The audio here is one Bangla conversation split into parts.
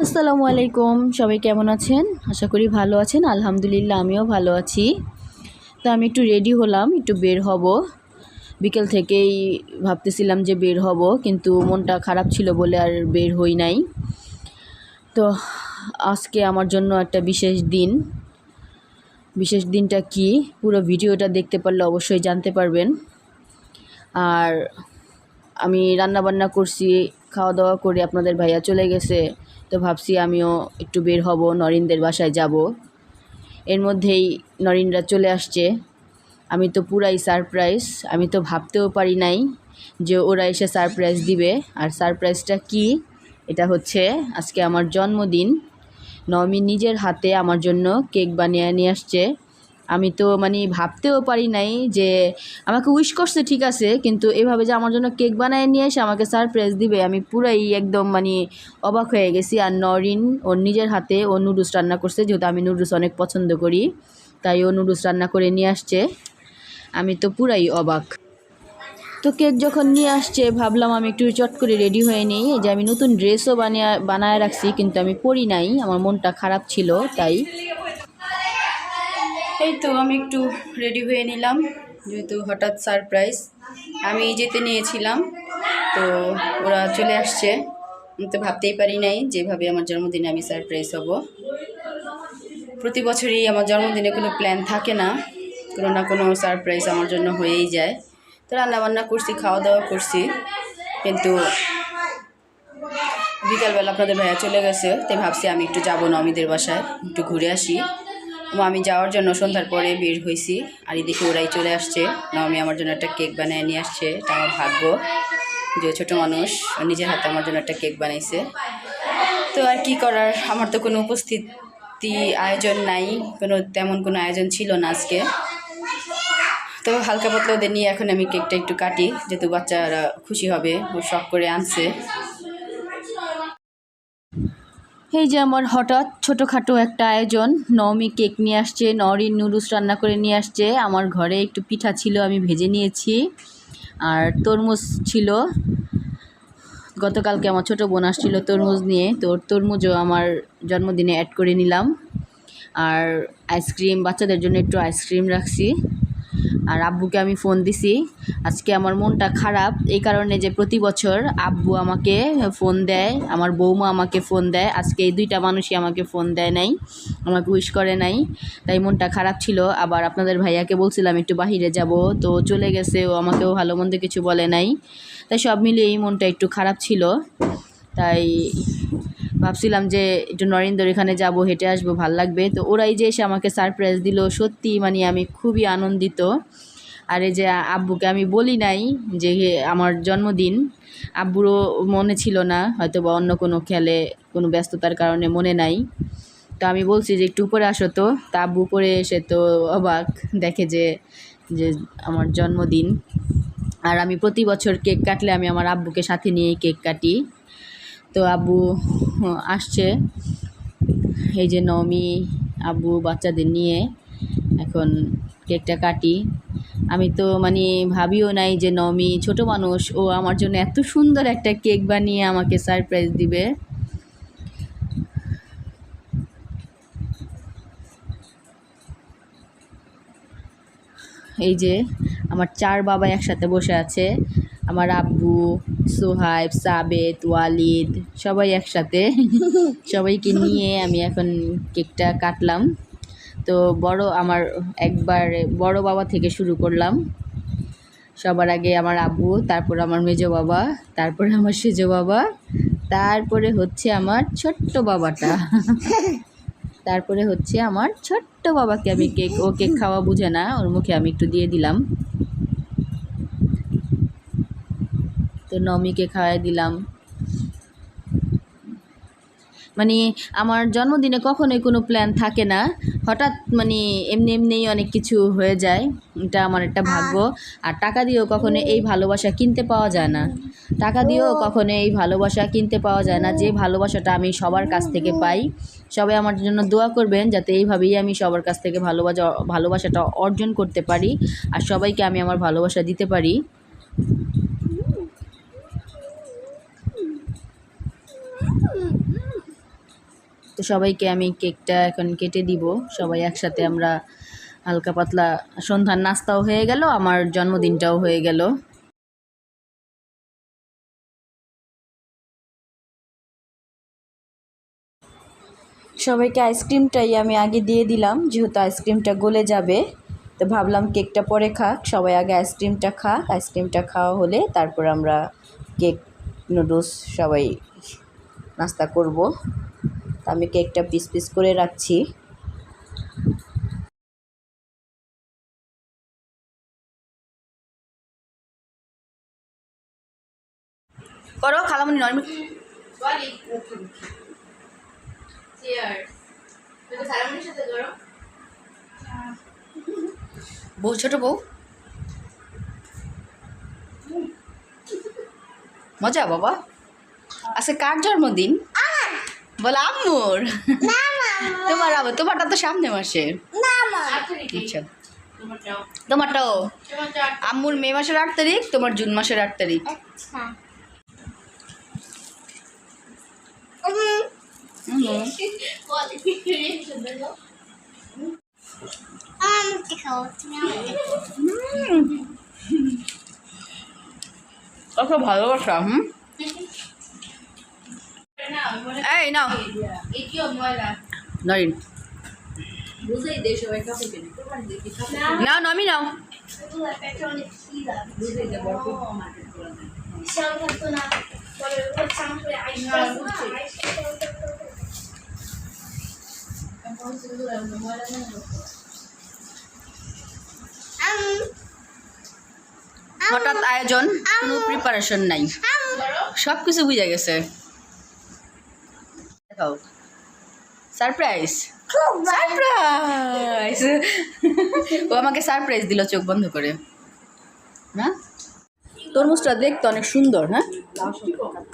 আসসালামু আলাইকুম, সবাই কেমন আছেন? আশা করি ভালো আছেন, আলহামদুলিল্লাহ আমিও ভালো আছি। তো আমি একটু রেডি হলাম, একটু বের হব। বিকেল থেকেই ভাবতেছিলাম যে বের হব, কিন্তু মনটা খারাপ ছিল বলে আর বের হই নাই। তো আজকে আমার জন্য একটা বিশেষ দিন। বিশেষ দিনটা কি? পুরো ভিডিওটা দেখতে পারলে অবশ্যই জানতে পারবেন। আর আমি রান্না বান্না করছি খাওয়া দাওয়া করে আপনাদের ভাইয়া চলে গেছে। তো ভাবছি আমিও একটু বের হব, নরিনদের বাসায় যাব। এর মধ্যেই নরিনরা চলে আসছে। আমি তো পুরাই সারপ্রাইজ, আমি তো ভাবতেও পারি নাই যে ওরা এসে সারপ্রাইজ দিবে। আর সারপ্রাইজটা কি? এটা হচ্ছে আজকে আমার জন্মদিন। নমি নিজের হাতে আমার জন্য কেক বানিয়ে নিয়ে আসছে। আমি তো মানে ভাবতেও পারি নাই যে আমাকে উইশ করছে ঠিক আছে, কিন্তু এভাবে যে আমার জন্য কেক বানায় নিয়ে এসে আমাকে সারপ্রাইজ দিবে, আমি পুরাই একদম মানে অবাক হয়ে গেছি। আর নরিন ওর নিজের হাতে ও নুডলস রান্না করছে, যেহেতু আমি নুডলস অনেক পছন্দ করি, তাই ও নুডলস রান্না করে নিয়ে আসছে। আমি তো পুরাই অবাক। তো কেক যখন নিয়ে আসছে, ভাবলাম আমি একটু চট করে রেডি হয়ে নিই, যে আমি নতুন ড্রেসও বানিয়ে, বানায় রাখছি, কিন্তু আমি পরি নাই, আমার মনটা খারাপ ছিল, তাই এই তো আমি একটু রেডি হয়ে নিলাম, যেহেতু হঠাৎ সারপ্রাইজ আমি যেতে নিয়েছিলাম, তো ওরা চলে আসছে। আমি তো ভাবতেই পারি নাই যেভাবে আমার জন্মদিনে আমি সারপ্রাইজ হব। প্রতি বছরই আমার জন্মদিনে কোনো প্ল্যান থাকে না, কোনো না কোনো সারপ্রাইজ আমার জন্য হয়েই যায়। তো রান্নাবান্না করছি খাওয়া দাওয়া করছি, কিন্তু বিকালবেলা আপনাদের ভাইয়া চলে গেছে, তাই ভাবছি আমি একটু যাব নমিদের বাসায়, একটু ঘুরে আসি। আমি যাওয়ার জন্য সন্ধ্যার পরে বের হয়েছি আর এদিকে ওরাই চলে আসছে। নমি আমার জন্য একটা কেক বানিয়ে নিয়ে আসছে। এটা আমার ভাগ্য যে ছোটো মানুষ নিজের হাতে আমার জন্য একটা কেক বানাইছে। তো আর কি করার? আমার তো কোনো উপস্থিতি আয়োজন নাই। কোনো তেমন কোনো আয়োজন ছিল না আজকে। তো হালকা পাতলা ওদের নিয়ে এখন আমি কেকটা একটু কাটি, যেহেতু বাচ্চারা খুশি হবে, ও শখ করে আনছে। এই যে আমার হঠাৎ ছোটোখাটো একটা আয়োজন নবমী কেক নিয়ে আসছে, নরিন নুডলস রান্না করে নিয়ে আসছে, আমার ঘরে একটু পিঠা ছিল, আমি ভেজে নিয়েছি, আর তরমুজ ছিল। গতকালকে আমার ছোটো বোন আসছিল তরমুজ নিয়ে, তো তরমুজও আমার জন্মদিনে অ্যাড করে নিলাম। আর আইসক্রিম বাচ্চাদের জন্য একটু আইসক্রিম রাখছি। আর আব্বুকে আমি ফোন দিছি। আজকে আমার মনটা খারাপ, এই কারণে যে প্রতি বছর আব্বু আমাকে ফোন দেয়, আমার বৌমা আমাকে ফোন দেয়। আজকে এই দুইটা মানুষই আমাকে ফোন দেয় নাই, আমাকে উইশ করে নাই, তাই মনটা খারাপ ছিল। আবার আপনাদের ভাইয়াকে বলছিলাম, একটু বাহিরে যাব। তো চলে গেছে, ও আমাকেও ভালো মন্দ কিছু বলে নাই। তাই সব মিলিয়ে এই মনটা একটু খারাপ ছিল। তাই ভাবছিলাম যে একটু নরেন্দ্র এখানে যাব, হেঁটে আসব, ভালো লাগবে। তো ওরাই যে এসে আমাকে সারপ্রাইজ দিল, সত্যি মানে আমি খুবই আনন্দিত। আর এই যে আব্বুকে আমি বলি নাই যে আমার জন্মদিন। আব্বুরও মনে ছিল না হয়তো বা অন্য কোনো খেলে কোনো ব্যস্ততার কারণে মনে নাই। তো আমি বলছি যে একটু উপরে আসো তো। তা আব্বু উপরে এসে তো অবাক দেখে যে যে আমার জন্মদিন। আর আমি প্রতি বছর কেক কাটলে আমি আমার আব্বুকে সাথে নিয়েই কেক কাটি। তো আব্বু আসছে। এই যে নমি, আব্বু, বাচ্চাদের নিয়ে এখন কেকটা কাটি। আমি তো মানে ভাবিও নাই যে নমি ছোট মানুষ, ও আমার জন্য এত সুন্দর একটা কেক বানিয়ে আমাকে সারপ্রাইজ দিবে। এই যে আমার চার বাবা একসাথে বসে আছে। আমার আব্বু সোহাইব সাবেদ ওয়ালিদ সবাই একসাথে। সবাইকে নিয়ে আমি এখন কেকটা কাটলাম। তো বড় আমার একবার বড় বাবা থেকে শুরু করলাম। সবার আগে আমার আব্বু তারপর আমার মেজো বাবা তারপরে আমার সেজো বাবা তারপরে হচ্ছে আমার ছোট্ট বাবাটা। তারপরে হচ্ছে আমার ছোট্ট বাবাকে আমি কেক ও কেক খাওয়া বুঝে না ওর মুখে আমি একটু দিয়ে দিলাম। তো নমিকে খাওয়াই দিলাম। মানে আমার জন্মদিনে কখনোই কোনো প্ল্যান থাকে না। হঠাৎ মানে এমনি এমনিই অনেক কিছু হয়ে যায়। এটা আমার একটা ভাগ্য। আর টাকা দিয়েও কখনো এই ভালোবাসা কিনতে পাওয়া যায় না। টাকা দিয়েও কখনো এই ভালোবাসা কিনতে পাওয়া যায় না। যে ভালোবাসাটা আমি সবার কাছ থেকে পাই, সবাই আমার জন্য দোয়া করবেন যাতে এইভাবেই আমি সবার কাছ থেকে ভালোবাসা ভালোবাসাটা অর্জন করতে পারি। আর সবাইকে আমি আমার ভালোবাসা দিতে পারি। তো সবাইকে আমি কেকটা এখন কেটে দিব। সবাই একসাথে আমরা হালকা পাতলা সন্ধ্যার নাস্তাও হয়ে গেল, আমার জন্মদিনটাও হয়ে গেল। সবাইকে আইসক্রিমটাই আমি আগে দিয়ে দিলাম, যেহেতু আইসক্রিমটা গলে যাবে। তো ভাবলাম কেকটা পরে খাক, সবাই আগে আইসক্রিমটা খাক আইসক্রিমটা খাওয়া হলে তারপর আমরা কেক নুডলস সবাই নাস্তা করব। তো আমি কেকটা পিস পিস করে রাখছি। করো খালামনি নয় বউ ছোট বউ। মজা বাবা। আজকে কার জন্মদিন? বলে আম্মুর? তোমার আবার তোমারটা তো সামনে মাসে। আচ্ছা। তোমারটাও? আম্মুর মে মাসের আট তারিখ তোমার জুন মাসের আট তারিখ। হুম। কত ভালোবাসা হুম? এই নাও। নরিন। নাও নমি নাও। হঠাৎ আয়োজন কোনো প্রিপারেশন নাই। সব কিছু বুঝে গেছে। দেখাও সারপ্রাইজ সারপ্রাইজ ও আমাকে সারপ্রাইজ দিল চোখ বন্ধ করে। না? তরমুজটা দেখতে অনেক সুন্দর হ্যাঁ?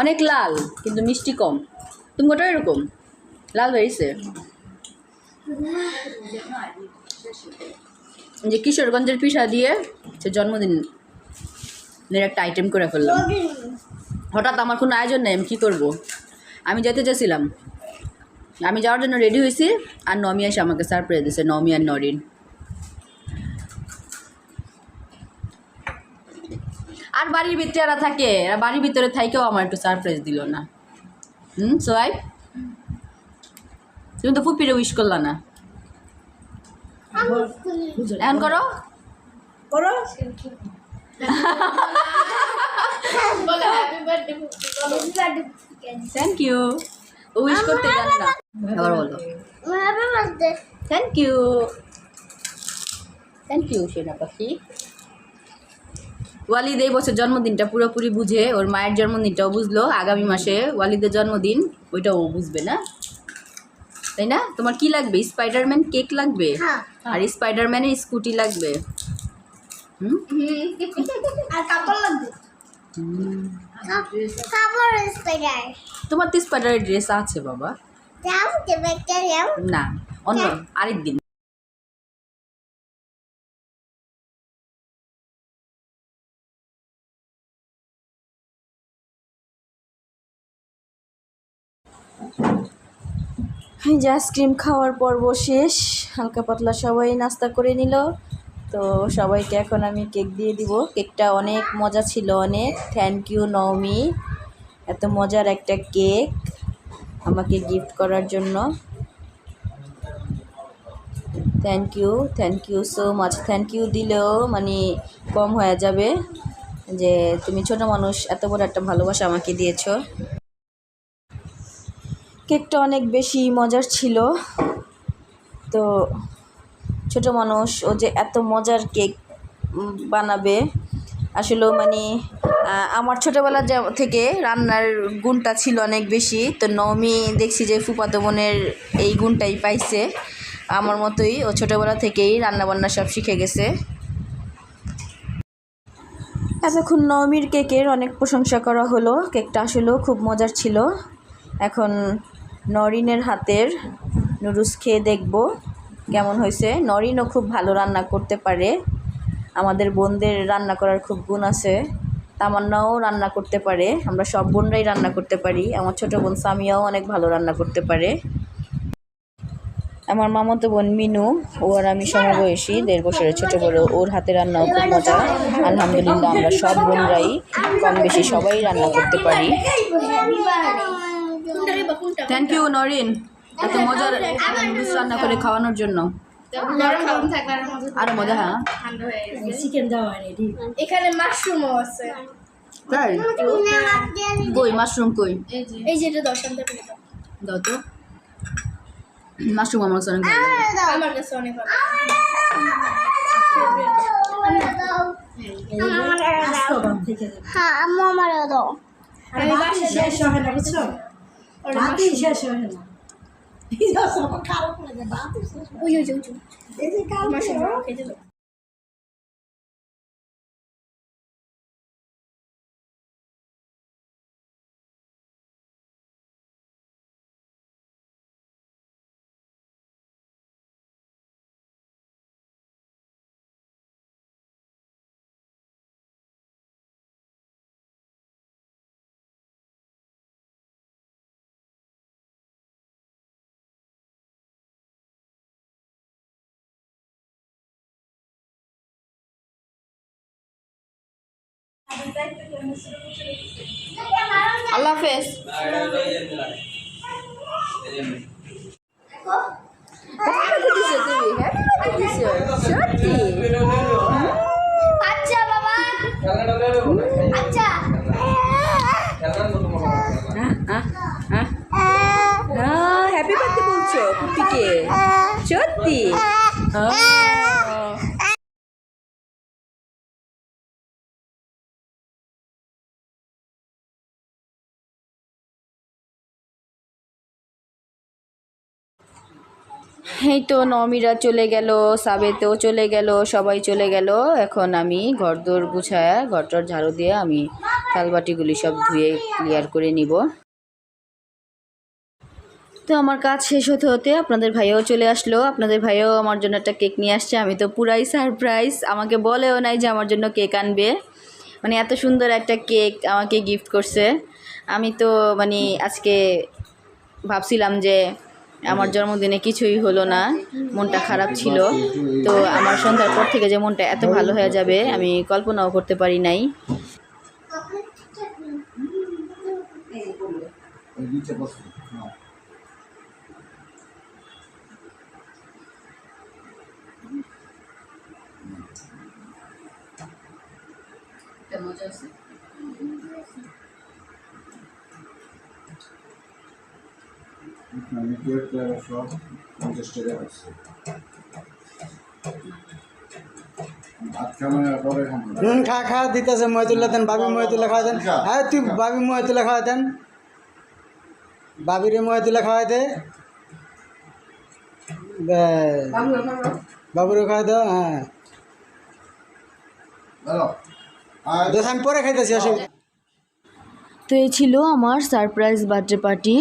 অনেক লাল কিন্তু মিষ্টি কম। তুমি ওটা এরকম? লাল হয়েছে যে কিশোরগঞ্জের পিঠা দিয়ে সে জন্মদিন একটা আইটেম করে ফেললাম হঠাৎ আমার কোনো আয়োজন নেই আমি কী করব? আমি যেতে চেয়েছিলাম। আমি যাওয়ার জন্য রেডি হয়েছি আর নমি এসে আমাকে সারপ্রাইজ দিয়েছে নমি আর নরিন। আর বাড়ির ভিতরে এরা থাকে এরা বাড়ির ভিতরে থাকেও আমার একটু সারপ্রাইজ দিল না। হুম সোয়াই তুমি তো ফুপিরে উইশ করলা না। এখন করো। করো। থ্যাংক ইউ উইশ করতে জানে না। আবার বলো। থ্যাংক ইউ থ্যাংক ইউ সেনা পাখি। ওয়ালিদ এই বছর জন্মদিনটা পুরোপুরি বুঝে ওর মায়ের জন্মদিনটাও বুঝলো। আগামী মাসে ওয়ালিদের জন্মদিন ওইটাও ও বুঝবে না। তাই না? তোমার কি লাগবে? স্পাইডারম্যান কেক লাগবে? হ্যাঁ। আর স্পাইডারম্যানের স্কুটি লাগবে। হুম। আর কাপড় লাগবে? তোমার তো স্পাইডারের ড্রেস আছে, বাবা। না, অন্য আইসক্রিম খাওয়ার পর্ব শেষ, হালকা পাতলা সবাই নাস্তা করে নিল। তো সবাইকে এখন আমি কেক দিয়ে দিব। কেকটা অনেক মজা ছিল, অনেক। থ্যাংক ইউ নওমি এত মজার একটা কেক আমাকে গিফট করার জন্য। Thank you thank you so much thank you দিলেও মানে কম হয়ে যাবে যে তুমি ছোট মানুষ, এত বড় একটা ভালোবাসা আমাকে দিয়েছ। কেকটা অনেক বেশি মজার ছিল। তো ছোট মানুষ, ও যে এত মজার কেক বানাবে। আসলে মানে আমার ছোটোবেলা থেকে রান্নার গুণটা ছিল অনেক বেশি। তো নমি দেখছি যে ফুপাতো বোনের এই গুণটাই পাইছে। আমার মতোই ও ছোটোবেলা থেকেই রান্নাবান্না সব শিখে গেছে। এতক্ষণ নবমীর কেকের অনেক প্রশংসা করা হলো। কেকটা আসলেও খুব মজার ছিল। এখন নরিনের হাতের নুডলস খেয়ে দেখব। কেমন হয়েছে? নরিনও খুব ভালো রান্না করতে পারে। আমাদের বোনদের রান্না করার খুব গুণ আছে। তামান্নাও রান্না করতে পারে। আমরা সব বোনরাই রান্না করতে পারি। আমার ছোটো বোন সামিয়াও অনেক ভালো রান্না করতে পারে। আমার মামাতো বোন মিনু, ও আর আমি সমবয়সী, দেড় বছরের ছোট বড়। ওর হাতে রান্নাও খুব মজা। আলহামদুলিল্লাহ, আমরা সব বোনরাই কম বেশি সবাই রান্না করতে পারি। থ্যাংক ইউ নরিন এত মজার নুডলস রান্না করে খাওয়ানোর জন্য। আরও মজা হ্যাঁ। চিকেন দেওয়া এখানে মাশরুমও আছে। তাই? কই মাশরুম কই? এই যে এটা দর্শন দাও। তো। মাশরুম আমার কাছে অনেক আমার কাছে অনেক হ্যাঁ আম্মু দাও। শেষ হয় না বুঝছ? শেষ হয় না। এই যে সব খারাপ লাগে ভাতই শেষ হয় না। ওই ওই ওই ওই। এই যে কাল মাশরুম খেতে দাও আল্লাহ হাফেজ আচ্ছা বাবা আচ্ছা হ্যাপি বার্থডে বলছো কুটিকে সত্যি এই তো নমিরা চলে গেল সাবেতেও চলে গেল, সবাই চলে গেল। এখন আমি ঘর দোর গুছায়, ঘরটর ঝাড়ু দিয়ে আমি থালবাটিগুলি সব ধুয়ে ক্লিয়ার করে নিব। তো আমার কাজ শেষ হতে হতে আপনাদের ভাইও চলে আসলো। আপনাদের ভাইও আমার জন্য একটা কেক নিয়ে আসছে, আমি তো পুরাই সারপ্রাইজ আমাকে বলেও নাই যে আমার জন্য কেক আনবে। মানে এত সুন্দর একটা কেক আমাকে গিফট করছে। আমি তো মানে আজকে ভাবছিলাম যে আমার জন্মদিনে কিছুই হলো না, মনটা খারাপ ছিল। তো আমার সন্ধ্যার পর থেকে যে মনটা এত ভালো হয়ে যাবে, আমি কল্পনাও করতে পারি নাই। আমি কেক সব পঞ্চাশ টাকা আছে হুম খা খা দিতেছে মহিতুল্লাহ দেন বাবি মহিতুল্লাহ খাওয়া দেন। হ্যাঁ তুই বাবি মহিতুল্লাহ খাওয়া দেন। বাবিরে মহিতুল্লাহ খাওয়াই দে। বাবুরে দাও হ্যাঁ। দোষ আমি পরে খাইতেছি অসুবিধা তো এই ছিল আমার সারপ্রাইজ বার্থডে পার্টি।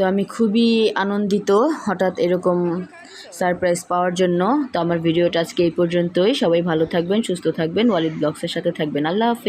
তো আমি খুবই আনন্দিত হঠাৎ এরকম সারপ্রাইজ পাওয়ার জন্য। তো আমার ভিডিওটা আজকে এই পর্যন্তই। সবাই ভালো থাকবেন, সুস্থ থাকবেন। ওয়ালিদ ব্লগসের সাথে থাকবেন। আল্লাহ হাফেজ।